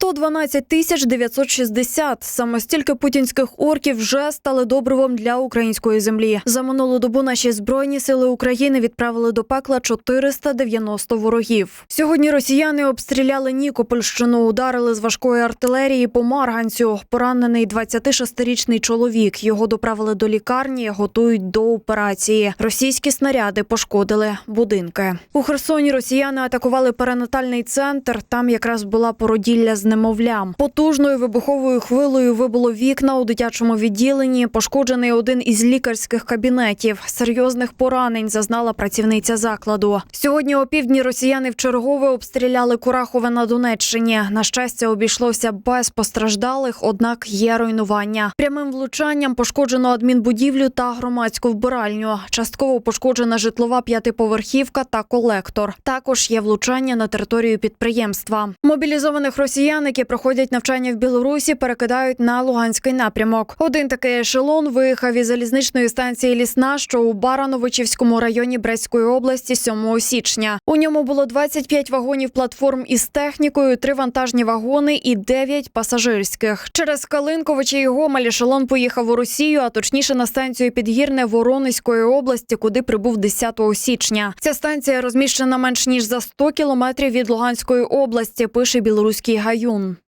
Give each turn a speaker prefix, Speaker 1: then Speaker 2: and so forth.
Speaker 1: 112 тисяч 960. Саме стільки путінських орків вже стали добривом для української землі. За минулу добу наші збройні сили України відправили до пекла 490 ворогів. Сьогодні росіяни обстріляли Нікопольщину, ударили з важкої артилерії по Марганцю. Поранений 26-річний чоловік. Його доправили до лікарні, готують до операції. Російські снаряди пошкодили будинки. У Херсоні росіяни атакували перинатальний центр. Там якраз була породілля з немовлям. Потужною вибуховою хвилею вибуло вікна у дитячому відділенні. Пошкоджений один із лікарських кабінетів. Серйозних поранень зазнала працівниця закладу. Сьогодні опівдні росіяни вчергове обстріляли Курахове на Донеччині. На щастя, обійшлося без постраждалих, однак є руйнування. Прямим влучанням пошкоджено адмінбудівлю та громадську вбиральню. Частково пошкоджена житлова п'ятиповерхівка та колектор. Також є влучання на територію підприємства. Мобілізованих росіян, які проходять навчання в Білорусі, перекидають на Луганський напрямок. Один такий ешелон виїхав із залізничної станції Лісна, що у Барановичівському районі Брестської області 7 січня. У ньому було 25 вагонів платформ із технікою, три вантажні вагони і 9 пасажирських. Через Калинковича і Гомель ешелон поїхав у Росію, а точніше на станцію Підгірне Воронезької області, куди прибув 10 січня. Ця станція розміщена менш ніж за 100 кілометрів від Луганської області. Пише білоруський religion